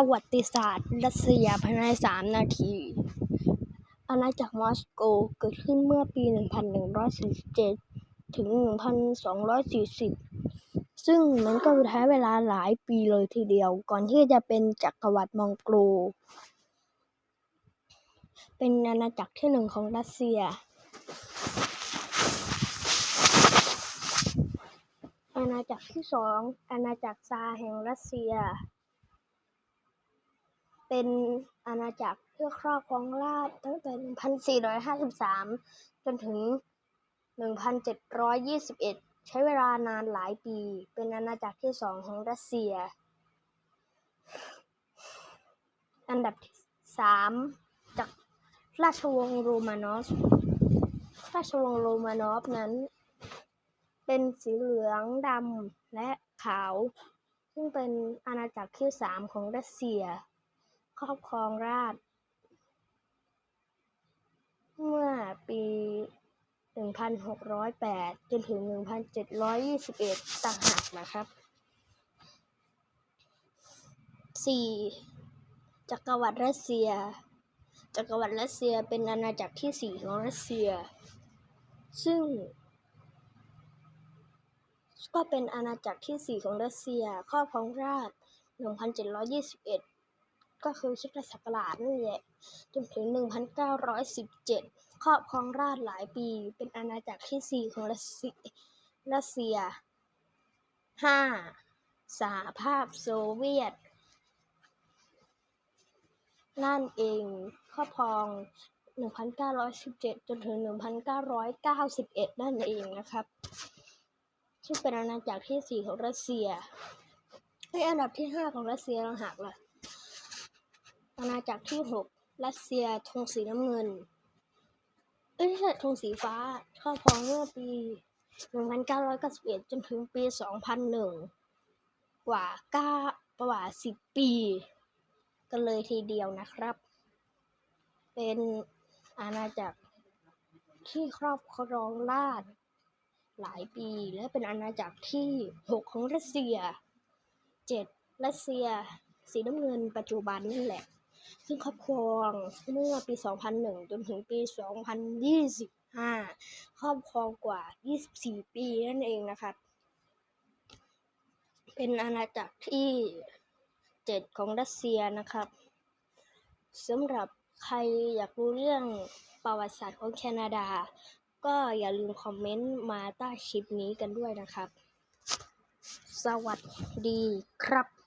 ประวัติศาสตร์รัสเซียภายในสามนาที อาณาจักรมอสโกเกิดขึ้นเมื่อปี 1147 ถึง 1240 ซึ่งมันก็ใช้เวลาหลายปีเลยทีเดียว ก่อนที่จะเป็นจักรวรรดิมองโกล เป็นอาณาจักรที่หนึ่งของรัสเซีย อาณาจักรที่สองอาณาจักรซาแห่งรัสเซีย เป็นอาณาจักรที่อครอบครองราชตั้งแต่ 1453 จนถึง 1721 ใช้เวลานานหลายปี เป็นอาณาจักรที่สองของรัสเซีย อันดับที่สามจากราชวงศ์โรมานอฟ ราชวงศ์โรมานอฟนั้น เป็นสีเหลืองดำและขาว ซึ่งเป็นอาณาจักรที่สามของรัสเซีย ครอบครองราชเมื่อปี 1608 จนถึง 1721 ต่างหากนะครับ 4. จักรวรรดิรัสเซีย จักรวรรดิรัสเซียเป็นอาณาจักรที่สี่ของรัสเซีย ซึ่ง ก็เป็นอาณาจักรที่สี่ของรัสเซีย ครอบครองราชย์1721 ก็คือชุดศักราชนั่นแหละจนถึง 1917 ครอบครองราชหลายปี เป็นอาณาจักรที่สี่ของรัสเซียรัสเซีย 5. สหภาพโซเวียต นั่นเองครอบครอง 1917 จนถึง 1991 นั่นเองนะครับ ซึ่งเป็นอาณาจักรที่สี่ของรัสเซียไอยอันดับที่ห้าของรัสเซียต่างหากล่ะ อาณาจักรที่หกรัสเซียธงสีน้ำเงิน เอ้ยธงสีฟ้าครอบครองเมื่อปี 1991 จนถึงปี 2001 กว่า9กว่า10 ปี กันเลยทีเดียวนะครับ เป็นอาณาจักรที่ครอบครองราชหลายปี และเป็นอาณาจักรที่ 6 ของรัสเซีย 7. รัสเซีย สีน้ำเงินปัจจุบันนี่แหละ ซึ่งครอบครองเมื่อปี 2001 จนถึงปี 2025 ครอบครองกว่า 24 ปีนั่นเองนะครับ เป็นอาณาจักรที่ 7 ของรัสเซียนะครับสำหรับใครอยากรู้เรื่องประวัติศาสตร์ของแคนาดา ก็อย่าลืมคอมเมนต์มาใต้คลิปนี้กันด้วยนะครับ สวัสดีครับ